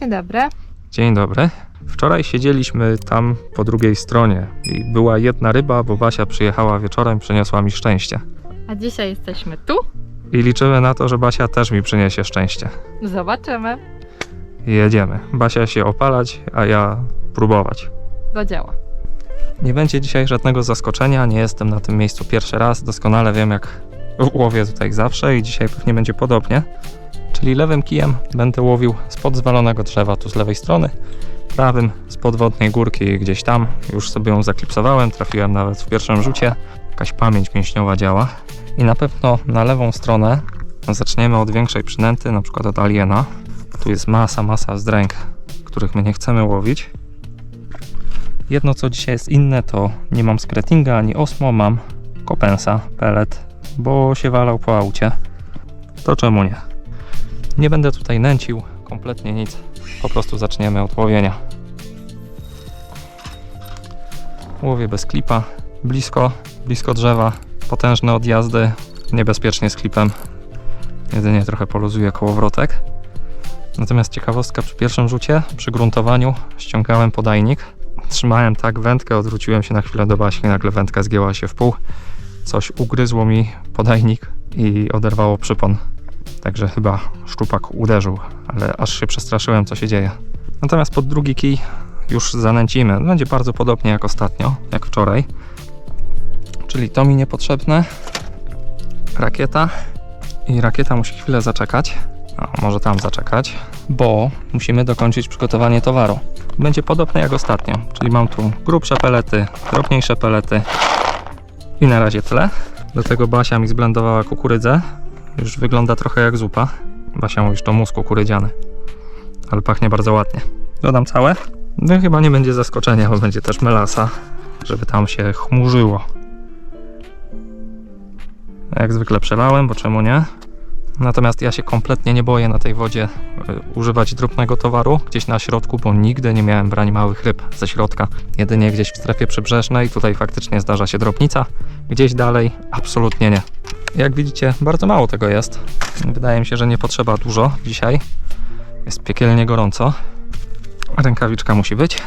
Dzień dobry. Dzień dobry. Wczoraj siedzieliśmy tam po drugiej stronie i była jedna ryba, bo Basia przyjechała wieczorem, przyniosła mi szczęście. A dzisiaj jesteśmy tu. I liczymy na to, że Basia też mi przyniesie szczęście. Zobaczymy. Jedziemy. Basia się opalać, a ja próbować. Do dzieła. Nie będzie dzisiaj żadnego zaskoczenia, nie jestem na tym miejscu pierwszy raz, doskonale wiem jak łowię tutaj zawsze i dzisiaj pewnie będzie podobnie. Czyli lewym kijem będę łowił spod zwalonego drzewa tu z lewej strony, prawym z podwodnej górki gdzieś tam. Już sobie ją zaklipsowałem, trafiłem nawet w pierwszym rzucie. Jakaś pamięć mięśniowa działa. I na pewno na lewą stronę zaczniemy od większej przynęty, na przykład od aliena. Tu jest masa, masa zdręk, których my nie chcemy łowić. Jedno co dzisiaj jest inne to nie mam skretinga ani osmo, mam kopensa, pelet, bo się walał po aucie. To czemu nie? Nie będę tutaj nęcił, kompletnie nic. Po prostu zaczniemy od łowienia. Łowię bez klipa, blisko, blisko drzewa, potężne odjazdy, niebezpiecznie z klipem. Jedynie trochę poluzuję kołowrotek. Natomiast ciekawostka przy pierwszym rzucie, przy gruntowaniu ściągałem podajnik, trzymałem tak wędkę, odwróciłem się na chwilę do Basi, nagle wędka zgięła się w pół. Coś ugryzło mi podajnik i oderwało przypon. Także chyba szczupak uderzył, ale aż się przestraszyłem, co się dzieje. Natomiast pod drugi kij już zanęcimy. Będzie bardzo podobnie jak ostatnio, jak wczoraj. Czyli to mi niepotrzebne. Rakieta. I rakieta musi chwilę zaczekać. A może tam zaczekać, bo musimy dokończyć przygotowanie towaru. Będzie podobne jak ostatnio, czyli mam tu grubsze pelety, drobniejsze pelety i na razie tyle. Do tego Basia mi zblendowała kukurydzę. Już wygląda trochę jak zupa. Basia mówi, że to mus kukurydziany, ale pachnie bardzo ładnie. Dodam całe. No chyba nie będzie zaskoczenia, bo będzie też melasa, żeby tam się chmurzyło. Jak zwykle przelałem, bo czemu nie? Natomiast ja się kompletnie nie boję na tej wodzie y, używać drobnego towaru gdzieś na środku, bo nigdy nie miałem brani małych ryb ze środka. Jedynie gdzieś w strefie przybrzeżnej, tutaj faktycznie zdarza się drobnica, gdzieś dalej absolutnie nie. Jak widzicie, bardzo mało tego jest. Wydaje mi się, że nie potrzeba dużo dzisiaj. Jest piekielnie gorąco. Rękawiczka musi być.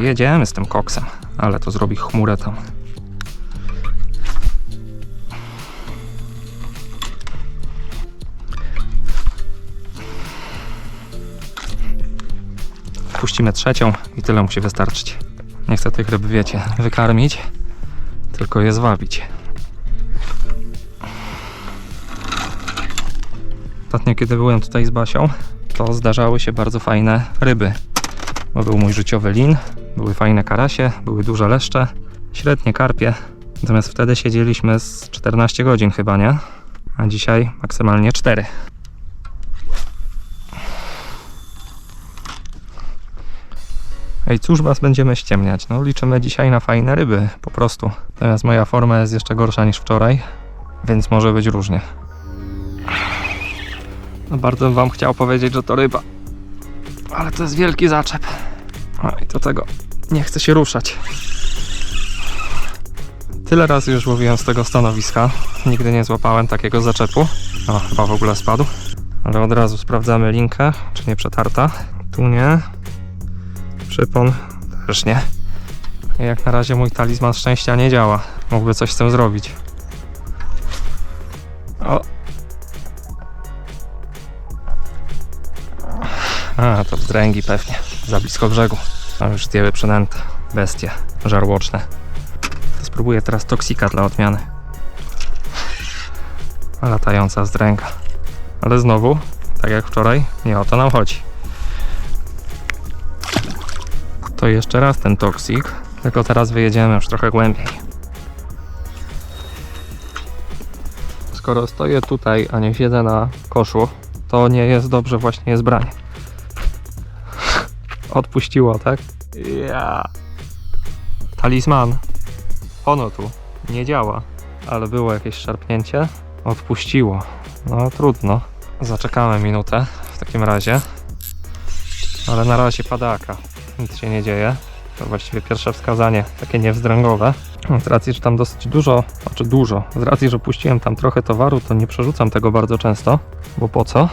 Jedziemy z tym koksem, ale to zrobi chmurę tam. Puścimy trzecią i tyle musi wystarczyć. Nie chcę tych ryb, wiecie, wykarmić, tylko je zwabić. Ostatnio, kiedy byłem tutaj z Basią, to zdarzały się bardzo fajne ryby. Bo był mój życiowy lin, były fajne karasie, były duże leszcze, średnie karpie. Natomiast wtedy siedzieliśmy z 14 godzin chyba, nie? A dzisiaj maksymalnie 4. Ej, cóż was będziemy ściemniać? No, liczymy dzisiaj na fajne ryby, po prostu. Natomiast moja forma jest jeszcze gorsza niż wczoraj, więc może być różnie. No, bardzo bym wam chciał powiedzieć, że to ryba. Ale to jest wielki zaczep. A i do tego nie chcę się ruszać. Tyle razy już łowiłem z tego stanowiska. Nigdy nie złapałem takiego zaczepu. O, chyba w ogóle spadł. Ale od razu sprawdzamy linkę, czy nie przetarta. Tu nie. Przypon też nie. Jak na razie mój talizman szczęścia nie działa. Mógłby coś z tym zrobić. O. A, to wzdręgi pewnie. Za blisko brzegu. Tam już zdjęły przynętę. Bestie. Żarłoczne. To spróbuję teraz toksika dla odmiany. Latająca wzdręga. Ale znowu, tak jak wczoraj, nie o to nam chodzi. To jeszcze raz ten toksik, tylko teraz wyjedziemy już trochę głębiej. Skoro stoję tutaj, a nie siedzę na koszu, to nie jest dobrze właśnie jest branie. Odpuściło, tak? Ja. Talizman. Ono tu nie działa, ale było jakieś szarpnięcie. Odpuściło. No trudno. Zaczekamy minutę w takim razie. Ale na razie padaka nic się nie dzieje. To właściwie pierwsze wskazanie, takie niewzdręgowe. Z racji, że tam dosyć dużo, znaczy dużo, z racji, że puściłem tam trochę towaru, to nie przerzucam tego bardzo często, bo po co?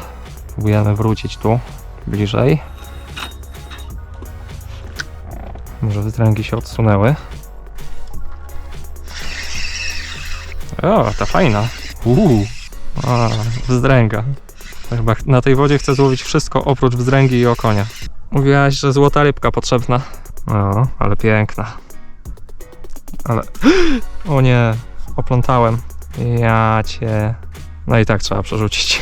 Próbujemy wrócić tu bliżej. Może wzdręgi się odsunęły. O, ta fajna. Uuu, wzdręga. Chyba na tej wodzie chcę złowić wszystko oprócz wzdręgi i okonia. Mówiłaś, że złota rybka potrzebna. O, ale piękna. Ale... O nie, oplątałem. Ja cię... No i tak trzeba przerzucić.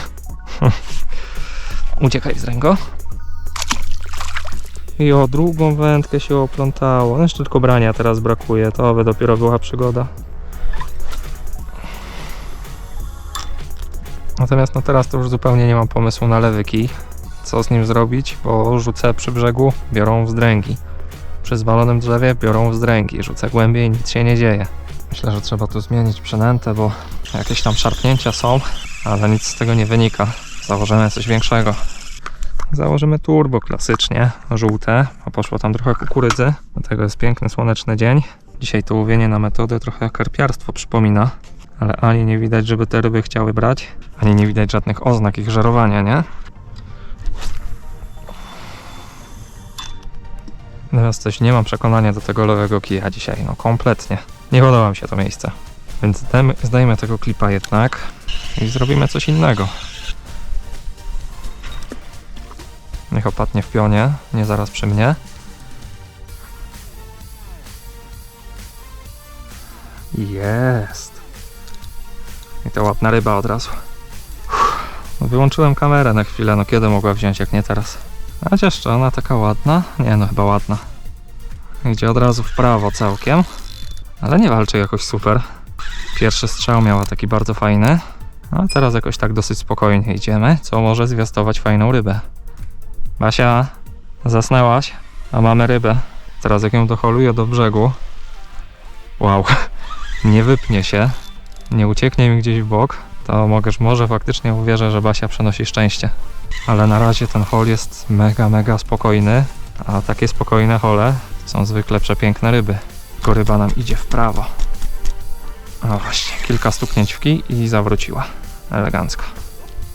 Uciekaj z ręgo. I o drugą wędkę się oplątało. No jeszcze tylko brania teraz brakuje. To by dopiero była przygoda. Natomiast no teraz to już zupełnie nie mam pomysłu na lewy kij. Co z nim zrobić, bo rzucę przy brzegu, biorą wzdręgi. Przy zwalonym drzewie biorą wzdręgi. Rzucę głębiej, nic się nie dzieje. Myślę, że trzeba tu zmienić przynętę, bo jakieś tam szarpnięcia są, ale nic z tego nie wynika. Założymy coś większego. Założymy turbo klasycznie, żółte, a poszło tam trochę kukurydzy. Dlatego jest piękny, słoneczny dzień. Dzisiaj to łowienie na metodę trochę karpiarstwo przypomina, ale ani nie widać, żeby te ryby chciały brać, ani nie widać żadnych oznak ich żerowania, nie? Natomiast coś nie mam przekonania do tego lewego kija dzisiaj, no kompletnie. Nie podoba mi się to miejsce. Więc zdajmy, tego klipa jednak i zrobimy coś innego. Niech opadnie w pionie, nie zaraz przy mnie. Jest. I to ładna ryba od razu. Uff. Wyłączyłem kamerę na chwilę, no kiedy mogła wziąć, jak nie teraz. A czy ona taka ładna? Nie no, chyba ładna. Idzie od razu w prawo całkiem, ale nie walczy jakoś super. Pierwszy strzał miała taki bardzo fajny, a teraz jakoś tak dosyć spokojnie idziemy, co może zwiastować fajną rybę. Basia, zasnęłaś, a mamy rybę. Teraz jak ją doholuję do brzegu. Wow, nie wypnie się, nie ucieknie mi gdzieś w bok, to mogę, może faktycznie uwierzę, że Basia przenosi szczęście. Ale na razie ten hol jest mega, mega spokojny, a takie spokojne hole są zwykle przepiękne ryby. Tylko ryba nam idzie w prawo. O właśnie, kilka stuknięć w kij i zawróciła. Elegancko.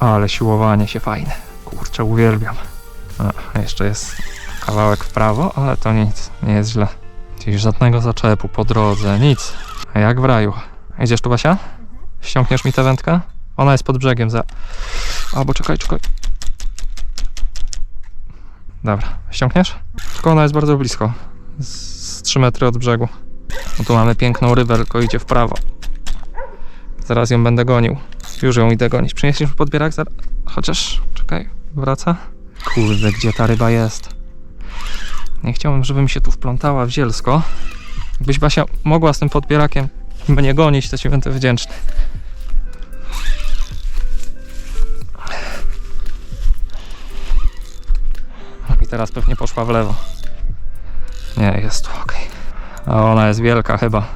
Ale siłowanie się fajne. Kurczę, uwielbiam. A, jeszcze jest kawałek w prawo, ale to nic, nie jest źle. Czyli żadnego zaczepu po drodze, nic. Jak w raju. Idziesz tu, Basia? Ściągniesz mi tę wędkę? Ona jest pod brzegiem za... Albo czekaj, czekaj. Dobra, ściągniesz? Tylko ona jest bardzo blisko. Z 3 metry od brzegu. No tu mamy piękną rybę, tylko idzie w prawo. Zaraz ją będę gonił. Już ją idę gonić. Przyniesiesz podbierak? Zar... Chociaż, czekaj, wraca. Kurde, gdzie ta ryba jest? Nie chciałbym, żeby mi się tu wplątała w zielsko. Jakbyś Basia mogła z tym podbierakiem mnie gonić, to ci będę wdzięczny. Teraz pewnie poszła w lewo. Nie, jest tu ok. A ona jest wielka chyba.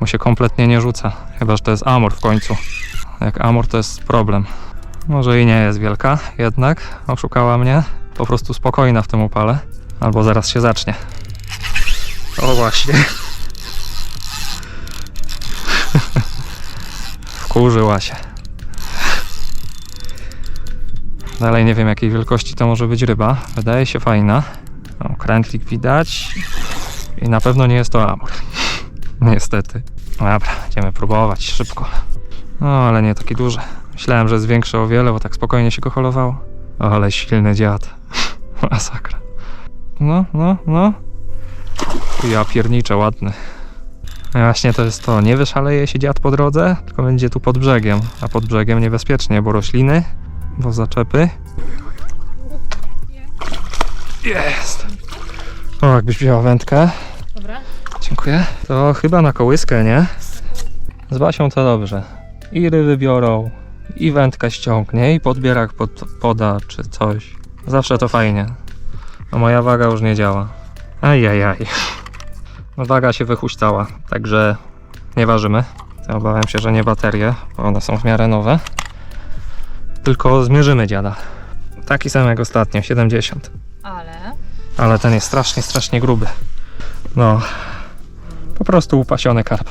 Mu się kompletnie nie rzuca. Chyba, że to jest amur w końcu. Jak amur to jest problem. Może i nie jest wielka, jednak oszukała mnie. Po prostu spokojna w tym upale. Albo zaraz się zacznie. O właśnie. Wkurzyła się. Dalej nie wiem jakiej wielkości to może być ryba. Wydaje się fajna. O, krętlik widać. I na pewno nie jest to amur. Niestety. Dobra, będziemy próbować szybko. No, ale nie taki duży. Myślałem, że jest większy o wiele, bo tak spokojnie się go holowało. Ale silny dziad. Masakra. No, no, no. Ja pierniczę, ładny. No Właśnie to jest to, nie wyszaleje się dziad po drodze, tylko będzie tu pod brzegiem. A pod brzegiem niebezpiecznie, bo rośliny, bo zaczepy. Jest! O, jakbyś wzięła wędkę. Dobra. Dziękuję. To chyba na kołyskę, nie? Z Basią to dobrze. I ryby biorą, i wędka ściągnie, i podbierak pod, poda, czy coś. Zawsze to fajnie. No moja waga już nie działa. Ajajaj. No waga się wychuśtała, także nie ważymy. Obawiam się, że nie baterie, bo one są w miarę nowe. Tylko zmierzymy dziada. Taki sam jak ostatnio, 70. Ale Ale ten jest strasznie, strasznie gruby. No, po prostu upasiony karp.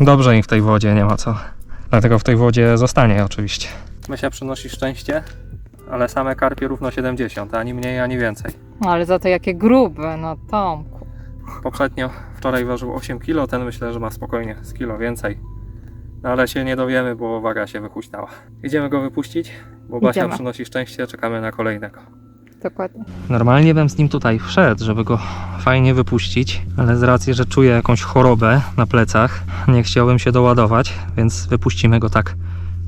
Dobrze im w tej wodzie, nie ma co. Dlatego w tej wodzie zostanie oczywiście. Mysia przynosi szczęście, ale same karpie równo 70, ani mniej, ani więcej. No ale za to jakie grube, no Tomku. Poprzednio, wczoraj ważył 8 kg, ten myślę, że ma spokojnie z kilo więcej. No ale się nie dowiemy, bo waga się wyhuśtała. Idziemy go wypuścić, bo Basia Idziemy. przynosi szczęście, czekamy na kolejnego. Dokładnie. Normalnie bym z nim tutaj wszedł, żeby go fajnie wypuścić, ale z racji, że czuję jakąś chorobę na plecach, nie chciałbym się doładować, więc wypuścimy go tak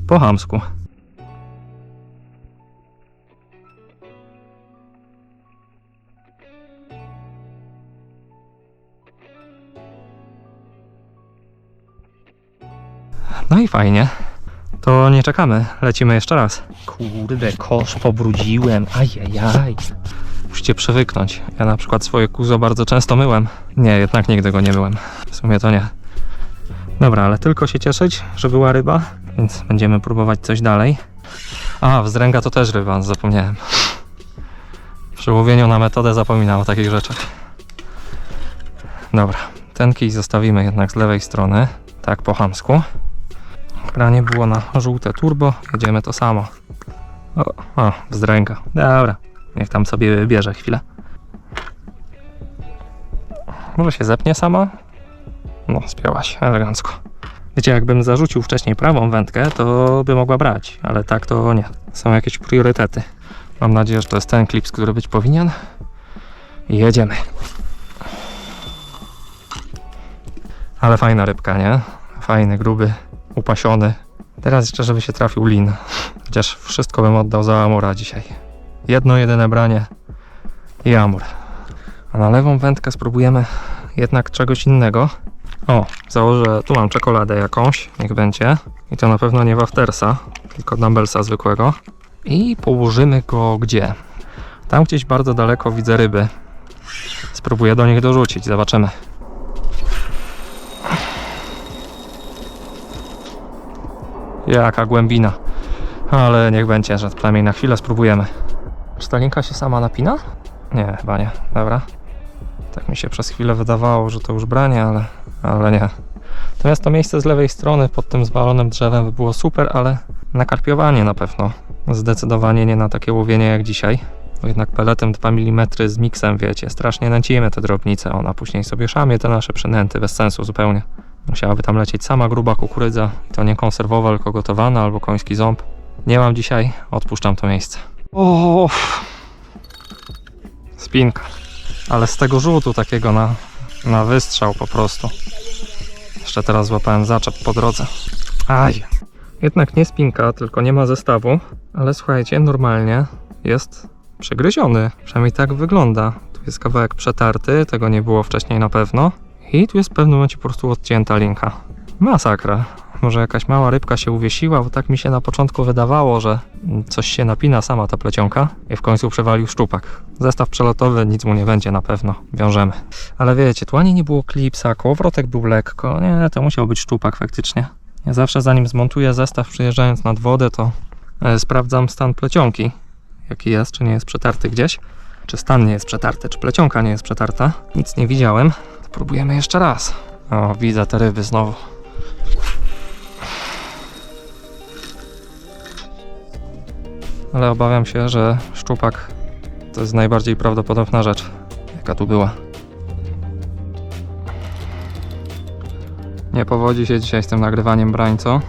po chamsku. No i fajnie. To nie czekamy, lecimy jeszcze raz. Kurde, kosz pobrudziłem, ajajaj. Musicie przywyknąć. Ja na przykład swoje kuzo bardzo często myłem. Nie, jednak nigdy go nie myłem. W sumie to nie. Dobra, ale tylko się cieszyć, że była ryba, więc będziemy próbować coś dalej. A, wzdręga to też ryba, zapomniałem. Przy łowieniu na metodę zapominam o takich rzeczach. Dobra, ten kij zostawimy jednak z lewej strony, tak po chamsku. Branie było na żółte turbo, jedziemy to samo. O, o wzdręga. Dobra, niech tam sobie bierze chwilę. Może się zepnie sama? No, spięłaś, elegancko. Wiecie, jakbym zarzucił wcześniej prawą wędkę, to by mogła brać, ale tak to nie. Są jakieś priorytety. Mam nadzieję, że to jest ten klips, który być powinien. I jedziemy. Ale fajna rybka, nie? Fajny, gruby, upasiony. Teraz jeszcze, żeby się trafił lin. Chociaż wszystko bym oddał za Amura dzisiaj. Jedno, jedyne branie i Amur. A na lewą wędkę spróbujemy jednak czegoś innego. O, założę, tu mam czekoladę jakąś, niech będzie. I to na pewno nie waftersa, tylko dumbbellsa zwykłego. I położymy go gdzie? Tam gdzieś bardzo daleko widzę ryby. Spróbuję do nich dorzucić, zobaczymy. Jaka głębina. Ale niech będzie, że przynajmniej na chwilę spróbujemy. Czy ta linka się sama napina? Nie, chyba nie. Dobra. Tak mi się przez chwilę wydawało, że to już branie, ale, ale nie. Natomiast to miejsce z lewej strony pod tym zwalonym drzewem by było super, ale na karpiowanie na pewno. Zdecydowanie nie na takie łowienie jak dzisiaj. Bo jednak peletem 2 mm z miksem, wiecie, strasznie nęcimy te drobnice. Ona później sobie szamie te nasze przynęty, bez sensu zupełnie. Musiałaby tam lecieć sama gruba kukurydza i to nie konserwowa, tylko gotowana albo koński ząb. Nie mam dzisiaj, odpuszczam to miejsce. O, spinka. Ale z tego rzutu takiego na, na wystrzał po prostu. Jeszcze teraz złapałem zaczep po drodze. Aj. Jednak nie spinka, tylko nie ma zestawu. Ale słuchajcie, normalnie jest przegryziony. Przynajmniej tak wygląda. Tu jest kawałek przetarty, tego nie było wcześniej na pewno. I tu jest w pewnym momencie po prostu odcięta linka. Masakra. Może jakaś mała rybka się uwiesiła, bo tak mi się na początku wydawało, że coś się napina sama ta plecionka i w końcu przewalił szczupak. Zestaw przelotowy, nic mu nie będzie na pewno, wiążemy. Ale wiecie, tu ani nie było klipsa, kołowrotek był lekko, nie, to musiał być szczupak faktycznie. Ja zawsze zanim zmontuję zestaw przyjeżdżając nad wodę, to e, sprawdzam stan plecionki, jaki jest, czy nie jest przetarty gdzieś, czy stan nie jest przetarty, czy plecionka nie jest przetarta. Nic nie widziałem, Spróbujemy jeszcze raz. O, widzę te ryby znowu. Ale obawiam się, że szczupak to jest najbardziej prawdopodobna rzecz, jaka tu była. Nie powodzi się dzisiaj z tym nagrywaniem brań, co?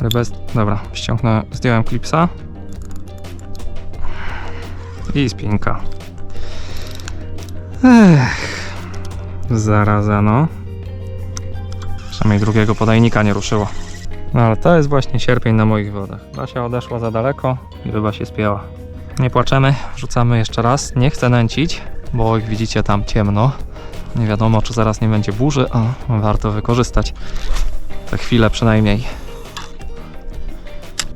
Rybę... z- Dobra, ściągnę, zdjąłem klipsa. I spinka. Ech. Zaraza, no. Przynajmniej drugiego podajnika nie ruszyło. No ale to jest właśnie sierpień na moich wodach. Basia odeszła za daleko i ryba się spięła. Nie płaczemy, rzucamy jeszcze raz. Nie chcę nęcić, bo jak widzicie tam ciemno. Nie wiadomo, czy zaraz nie będzie burzy, a warto wykorzystać tę chwilę przynajmniej.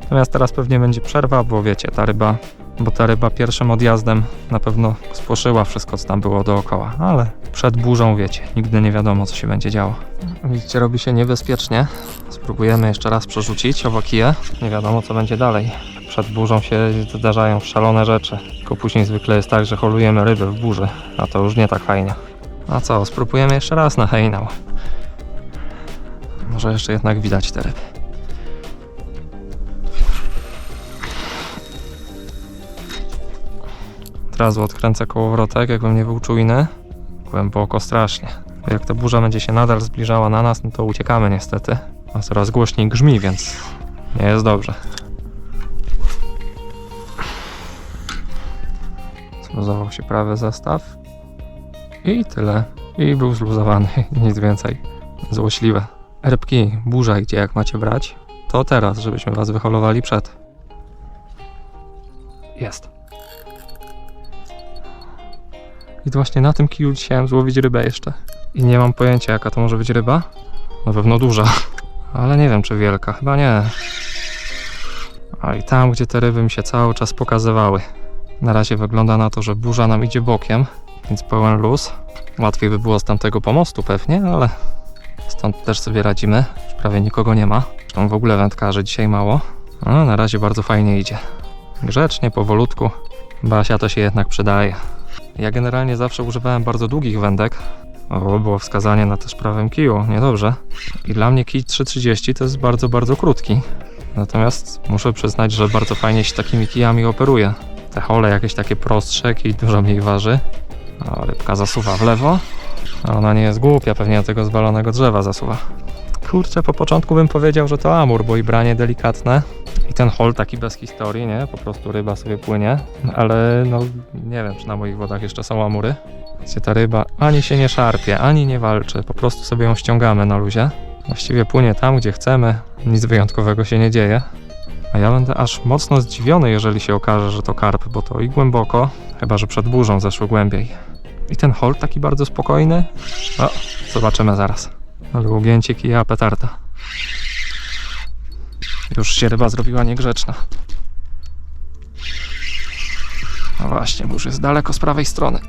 Natomiast teraz pewnie będzie przerwa, bo wiecie, ta ryba bo ta ryba pierwszym odjazdem na pewno spłoszyła wszystko, co tam było dookoła, ale przed burzą, wiecie, nigdy nie wiadomo, co się będzie działo. Widzicie, robi się niebezpiecznie. Spróbujemy jeszcze raz przerzucić owakiję. Nie wiadomo, co będzie dalej. Przed burzą się zdarzają szalone rzeczy, tylko później zwykle jest tak, że holujemy ryby w burzy, a to już nie tak fajnie. A co, spróbujemy jeszcze raz na hejnał. Może jeszcze jednak widać te ryby. Razu odkręcę kołowrotek, jakbym nie był czujny. Głęboko strasznie. Jak ta burza będzie się nadal zbliżała na nas, no to uciekamy niestety. A coraz głośniej grzmi, więc nie jest dobrze. Zluzował się prawy zestaw. I tyle. I był zluzowany. Nic więcej. Złośliwe. Erbki, burza idzie jak macie brać. To teraz, żebyśmy was wyholowali przed. Jest. I właśnie na tym kiju chciałem złowić rybę jeszcze. I nie mam pojęcia jaka to może być ryba. Na pewno duża. Ale nie wiem czy wielka. Chyba nie. A i tam, gdzie te ryby mi się cały czas pokazywały. Na razie wygląda na to, że burza nam idzie bokiem, więc pełen luz. Łatwiej by było z tamtego pomostu pewnie, ale stąd też sobie radzimy. Już prawie nikogo nie ma. Zresztą w ogóle wędkarzy dzisiaj mało. A na razie bardzo fajnie idzie. Grzecznie, powolutku. Basia to się jednak przydaje. Ja generalnie zawsze używałem bardzo długich wędek. O, było wskazanie na też prawym kiju, niedobrze. I dla mnie kij 330 to jest bardzo, bardzo krótki. Natomiast muszę przyznać, że bardzo fajnie się takimi kijami operuje. Te hole jakieś takie prostsze, kij dużo mniej waży. O, rybka zasuwa w lewo. A ona nie jest głupia, pewnie do tego zwalonego drzewa zasuwa. Kurczę, po początku bym powiedział, że to amur, bo i branie delikatne. I ten hol taki bez historii, nie? Po prostu ryba sobie płynie. Ale no, nie wiem, czy na moich wodach jeszcze są amury. Gdzie ta ryba ani się nie szarpie, ani nie walczy. Po prostu sobie ją ściągamy na luzie. Właściwie płynie tam, gdzie chcemy. Nic wyjątkowego się nie dzieje. A ja będę aż mocno zdziwiony, jeżeli się okaże, że to karp, bo to i głęboko, chyba że przed burzą zeszło głębiej. I ten hol taki bardzo spokojny. O, zobaczymy zaraz. Ale ugięcie kija petarda. Już się ryba zrobiła niegrzeczna. No właśnie, burz jest daleko z prawej strony.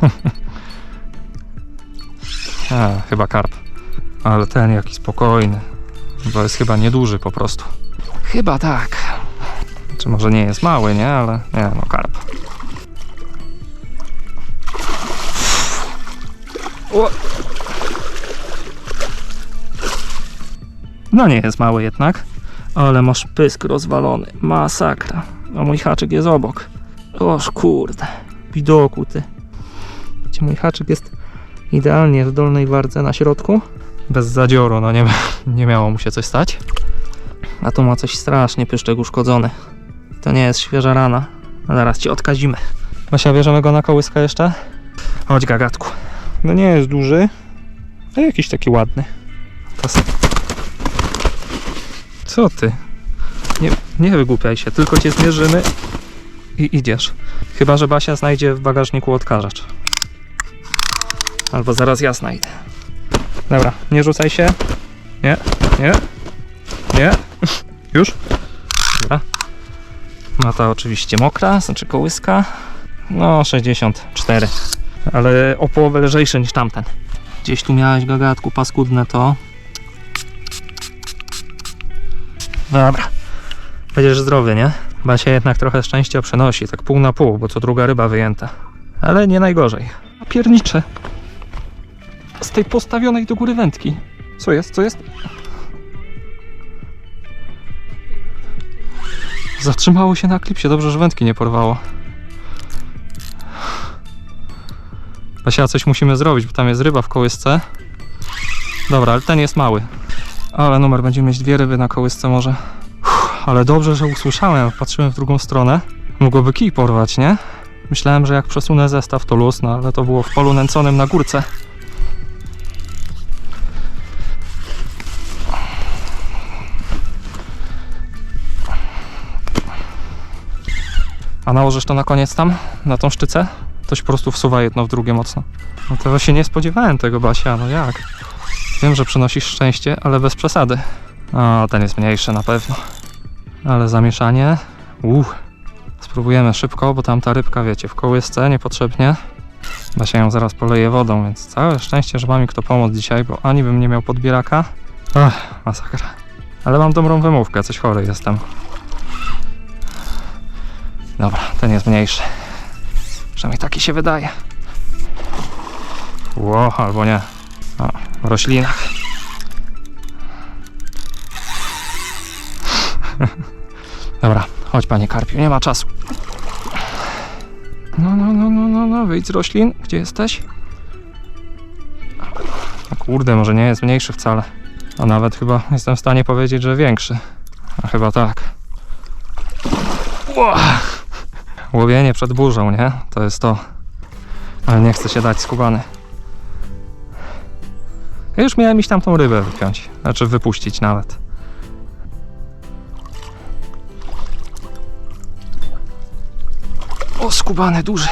A, chyba karp. Ale ten jaki spokojny. Bo jest chyba nieduży po prostu. Chyba tak. Czy może nie jest mały, nie? Ale nie, no karp. O! No nie jest mały jednak. Ale masz pysk rozwalony. Masakra. A mój haczyk jest obok. Oż kurde. Widoku ty. Gdzie mój haczyk jest idealnie w dolnej wardze na środku. Bez zadzioru, no nie, nie miało mu się coś stać. A tu ma coś strasznie pyszczek uszkodzony. To nie jest świeża rana. A zaraz ci odkazimy. Basia, bierzemy go na kołyskę jeszcze? Chodź, gagatku. No nie jest duży, ale jakiś taki ładny. Co ty? Nie, nie wygłupiaj się, tylko cię zmierzymy i idziesz. Chyba, że Basia znajdzie w bagażniku odkażacz. Albo zaraz ja znajdę. Dobra, nie rzucaj się. Nie, nie, nie. Już? Dobra. Mata oczywiście mokra, znaczy kołyska. No, 64. Ale o połowę lżejsze niż tamten. Gdzieś tu miałeś gagatku paskudne to. Dobra. Będziesz zdrowy, nie? Basia jednak trochę szczęścia przenosi, tak pół na pół, bo co druga ryba wyjęta. Ale nie najgorzej. Piernicze. Z tej postawionej do góry wędki. Co jest? Co jest? Zatrzymało się na klipsie, dobrze, że wędki nie porwało. Basia, coś musimy zrobić, bo tam jest ryba w kołysce. Dobra, ale ten jest mały. Ale numer, będziemy mieć dwie ryby na kołysce może. Uff, ale dobrze, że usłyszałem, patrzyłem w drugą stronę. Mogłoby kij porwać, nie? Myślałem, że jak przesunę zestaw to luz, no ale to było w polu nęconym na górce. A nałożysz to na koniec tam, na tą szczycę? To się po prostu wsuwa jedno w drugie mocno. No to się nie spodziewałem tego, Basia, no jak? Wiem, że przynosisz szczęście, ale bez przesady. O, ten jest mniejszy na pewno. Ale zamieszanie. Uch. Spróbujemy szybko, bo tam ta rybka, wiecie, w kołysce niepotrzebnie. Basia ją zaraz poleje wodą, więc całe szczęście, że ma mi kto pomóc dzisiaj, bo ani bym nie miał podbieraka. Ach, masakra. Ale mam dobrą wymówkę, coś chory jestem. Dobra, ten jest mniejszy. Przynajmniej taki się wydaje. Ło, albo nie. O, w roślinach. Dobra, chodź panie Karpiu, nie ma czasu. No, no, no, no, no, no, wyjdź z roślin. Gdzie jesteś? O kurde, może nie jest mniejszy wcale. A nawet chyba jestem w stanie powiedzieć, że większy. A chyba tak. Ła! Łowienie przed burzą, nie? To jest to. Ale nie chcę się dać skubany. Ja już miałem iść tam tą rybę wypiąć. Znaczy wypuścić nawet. O, skubany duży.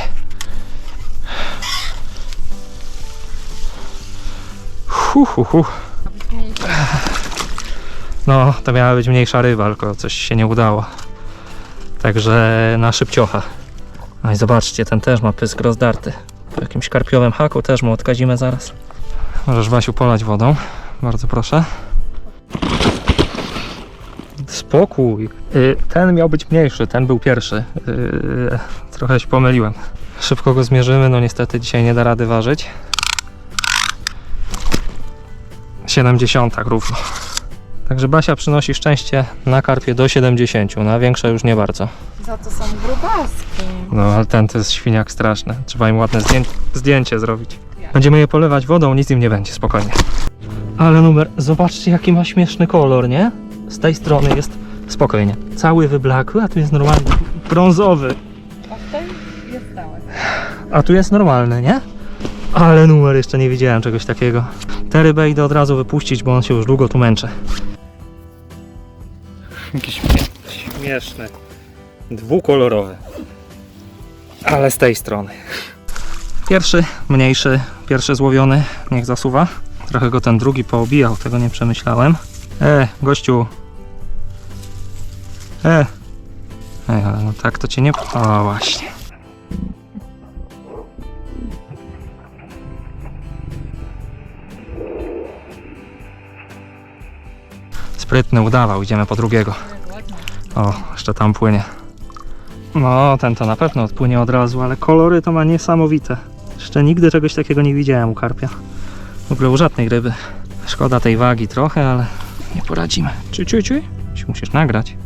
Hu, hu, hu. No, to miała być mniejsza ryba, tylko coś się nie udało. Także na szybciocha. No i zobaczcie, ten też ma pysk rozdarty. Po jakimś karpiowym haku też mu odkazimy zaraz. Możesz Wasiu polać wodą. Bardzo proszę. Spokój. Y, Ten miał być mniejszy, ten był pierwszy. Y, Trochę się pomyliłem. Szybko go zmierzymy, no niestety dzisiaj nie da rady ważyć. 70 równo. Także Basia przynosi szczęście na karpie do 70, na większe już nie bardzo. Za to są grubaski. No ale ten to jest świniak straszny. Trzeba im ładne zdję zdjęcie zrobić. Będziemy je polewać wodą, nic im nie będzie, spokojnie. Ale numer, zobaczcie jaki ma śmieszny kolor, nie? Z tej strony jest spokojnie. Cały wyblakły, a tu jest normalny brązowy. A w tej jest stałe. A tu jest normalny, nie? Ale numer, jeszcze nie widziałem czegoś takiego. Tę rybę idę od razu wypuścić, bo on się już długo tu męczy. Jakiś śmieszny. Dwukolorowy. Ale z tej strony. Pierwszy, mniejszy, pierwszy złowiony, niech zasuwa. Trochę go ten drugi poobijał, tego nie przemyślałem. E, gościu. E. Ej, ale no tak to cię nie... O, właśnie. Sprytny udawał, idziemy po drugiego. O, jeszcze tam płynie. No, ten to na pewno odpłynie od razu, ale kolory to ma niesamowite. Jeszcze nigdy czegoś takiego nie widziałem u karpia. W ogóle u żadnej ryby. Szkoda tej wagi trochę, ale nie poradzimy. Ciu, ciu, ciu. Musisz nagrać.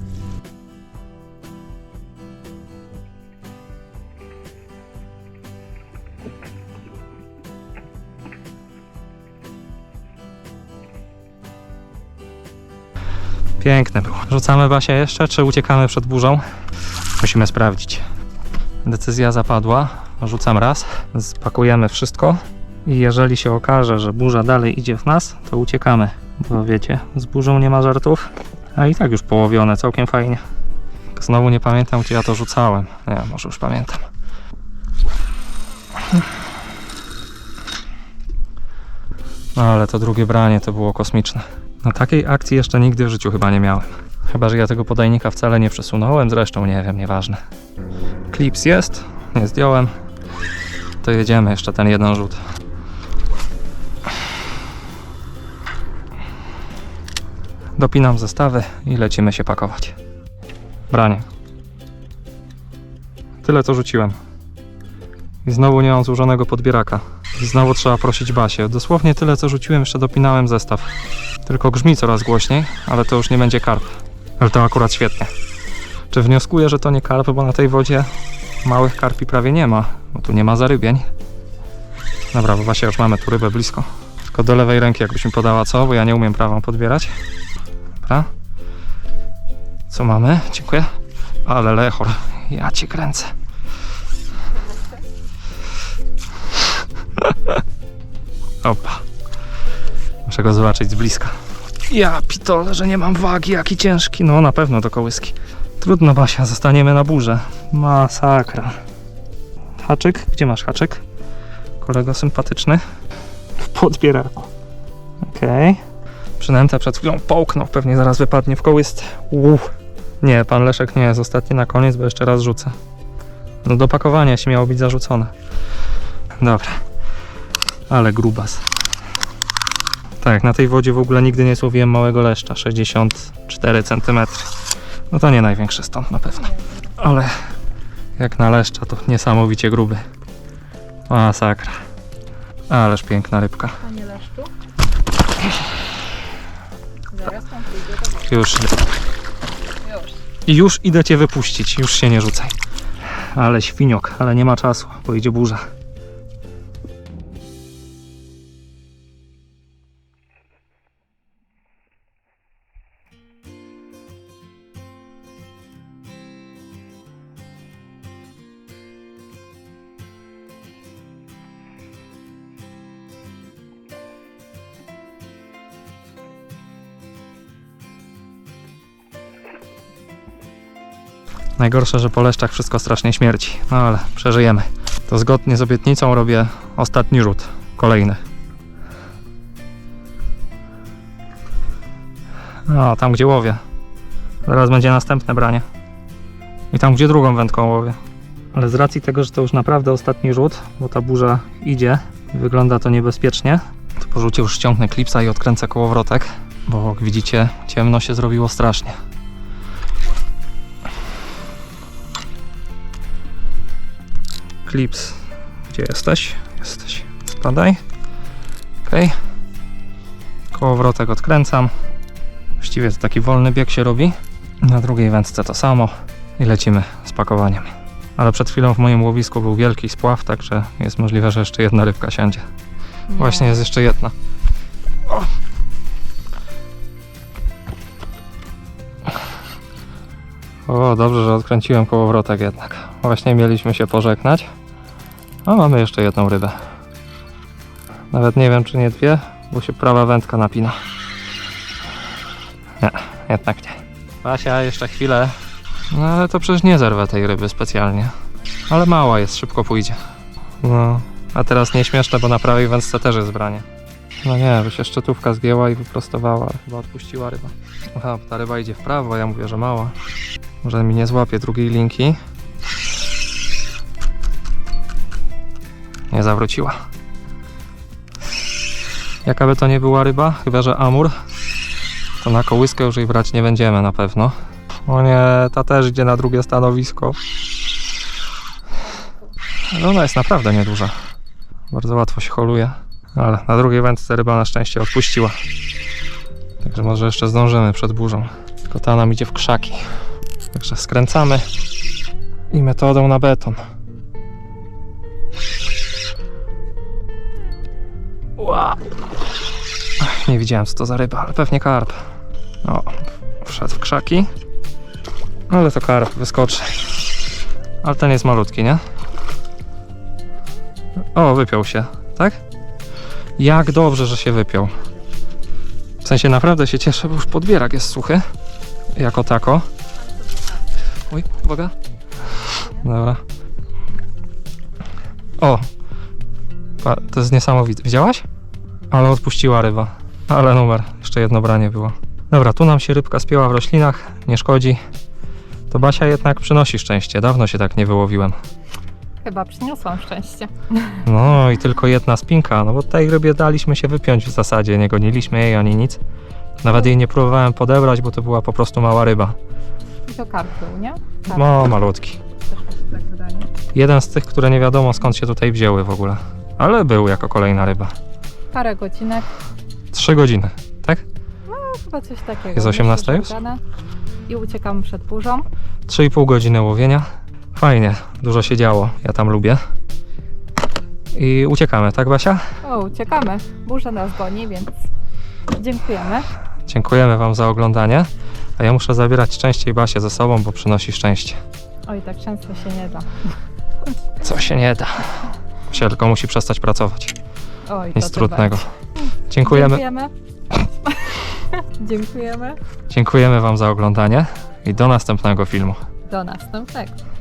Piękne było. Rzucamy Basia jeszcze, czy uciekamy przed burzą? Musimy sprawdzić. Decyzja zapadła. Rzucam raz. Spakujemy wszystko. I jeżeli się okaże, że burza dalej idzie w nas, to uciekamy. Bo wiecie, z burzą nie ma żartów. A i tak już połowione, całkiem fajnie. Znowu nie pamiętam, gdzie ja to rzucałem. Nie, może już pamiętam. No ale to drugie branie to było kosmiczne. No takiej akcji jeszcze nigdy w życiu chyba nie miałem. Chyba, że ja tego podajnika wcale nie przesunąłem, zresztą nie wiem, nieważne. Klips jest, nie zdjąłem. To jedziemy jeszcze ten jeden rzut. Dopinam zestawy i lecimy się pakować. Branie. Tyle co rzuciłem. I znowu nie mam złożonego podbieraka. Znowu trzeba prosić Basię. Dosłownie tyle co rzuciłem, jeszcze dopinałem zestaw. Tylko grzmi coraz głośniej, ale to już nie będzie karp. Ale to akurat świetnie. Czy wnioskuję, że to nie karp, bo na tej wodzie małych karpi prawie nie ma, bo tu nie ma zarybień. Dobra, bo właśnie już mamy tu rybę blisko. Tylko do lewej ręki jakbyś mi podała co, bo ja nie umiem prawą podbierać. Dobra. Co mamy? Dziękuję. Ale lechor, ja cię kręcę. Opa. Muszę go zobaczyć z bliska. Ja pitole, że nie mam wagi, jaki ciężki. No na pewno to kołyski. Trudno Basia, zostaniemy na burze. Masakra. Haczyk? Gdzie masz haczyk? Kolego sympatyczny. W podbieraku. Okej. Przynętę przed chwilą połknął, pewnie zaraz wypadnie w kołyst. Uff. Nie, pan Leszek nie jest ostatni na koniec, bo jeszcze raz rzucę. No do pakowania się miało być zarzucone. Dobra. Ale grubas. Tak, na tej wodzie w ogóle nigdy nie złowiłem małego leszcza, 64 cm. No to nie największy stąd na pewno. Ale jak na leszcza to niesamowicie gruby. Masakra. Ależ piękna rybka. Panie Leszczu? Zaraz tam pójdzie do. Już. Już. Już idę cię wypuścić, już się nie rzucaj. Ale świniok, ale nie ma czasu, bo idzie burza. Najgorsze, że po leszczach wszystko strasznie śmierci, no ale przeżyjemy. To zgodnie z obietnicą robię ostatni rzut, kolejny. No, tam gdzie łowię. Zaraz będzie następne branie. I tam gdzie drugą wędką łowię. Ale z racji tego, że to już naprawdę ostatni rzut, bo ta burza idzie wygląda to niebezpiecznie, to po rzucie już ściągnę klipsa i odkręcę kołowrotek, bo jak widzicie ciemno się zrobiło strasznie. Klips, gdzie jesteś? Jesteś. Spadaj. Ok. Kołowrotek odkręcam. Właściwie to taki wolny bieg się robi. Na drugiej wędce to samo i lecimy z pakowaniem. Ale przed chwilą w moim łowisku był wielki spław, także jest możliwe, że jeszcze jedna rybka siądzie. Nie. Właśnie jest jeszcze jedna. O. o, dobrze, że odkręciłem kołowrotek jednak. Właśnie mieliśmy się pożegnać. A mamy jeszcze jedną rybę. Nawet nie wiem, czy nie dwie, bo się prawa wędka napina. Nie, jednak nie. Basia, jeszcze chwilę. No ale to przecież nie zerwę tej ryby specjalnie. Ale mała jest, szybko pójdzie. No, a teraz nieśmieszne, bo na prawej wędce też jest branie. No nie, by się szczytówka zgięła i wyprostowała, chyba odpuściła ryba. Aha, ta ryba idzie w prawo, ja mówię, że mała. Może mi nie złapie drugiej linki. Nie zawróciła. Jaka by to nie była ryba, chyba że amur, to na kołyskę już jej brać nie będziemy na pewno. O nie, ta też idzie na drugie stanowisko. Ale ona jest naprawdę nieduża. Bardzo łatwo się holuje. Ale na drugiej wędce ryba na szczęście odpuściła. Także może jeszcze zdążymy przed burzą. Tylko ta nam idzie w krzaki. Także skręcamy i metodą na beton. Nie widziałem co to za ryba, ale pewnie karp. O, wszedł w krzaki. Ale to karp, wyskoczy. Ale ten jest malutki, nie? O, wypiął się, tak? Jak dobrze, że się wypiął. W sensie naprawdę się cieszę, bo już podbierak jest suchy. Jako tako. Oj, uwaga. Dobra. O! To jest niesamowite. Widziałaś? Ale odpuściła ryba. Ale numer. Jeszcze jedno branie było. Dobra, tu nam się rybka spięła w roślinach. Nie szkodzi. To Basia jednak przynosi szczęście. Dawno się tak nie wyłowiłem. Chyba przyniosłam szczęście. No i tylko jedna spinka, no bo tej rybie daliśmy się wypiąć w zasadzie, nie goniliśmy jej ani nic. Nawet jej nie próbowałem podebrać, bo to była po prostu mała ryba. I to karp był, nie? Karp. No, malutki. Też mi się tak wydaje. Jeden z tych, które nie wiadomo skąd się tutaj wzięły w ogóle. Ale był jako kolejna ryba. Parę godzinek, Trzy godziny, tak? no chyba coś takiego. Jest Myślę, 18 że już? I uciekamy przed burzą. Trzy i pół godziny łowienia. Fajnie, dużo się działo, ja tam lubię. I uciekamy, tak Basia? O, uciekamy. Burza nas goni, więc dziękujemy. Dziękujemy Wam za oglądanie. A ja muszę zabierać częściej Basię ze sobą, bo przynosi szczęście. Oj, tak często się nie da. Co się nie da. Się tylko musi przestać pracować. Oj, to Nic trudnego. Dziękujemy. Dziękujemy. dziękujemy Wam za oglądanie i do następnego filmu. Do następnego.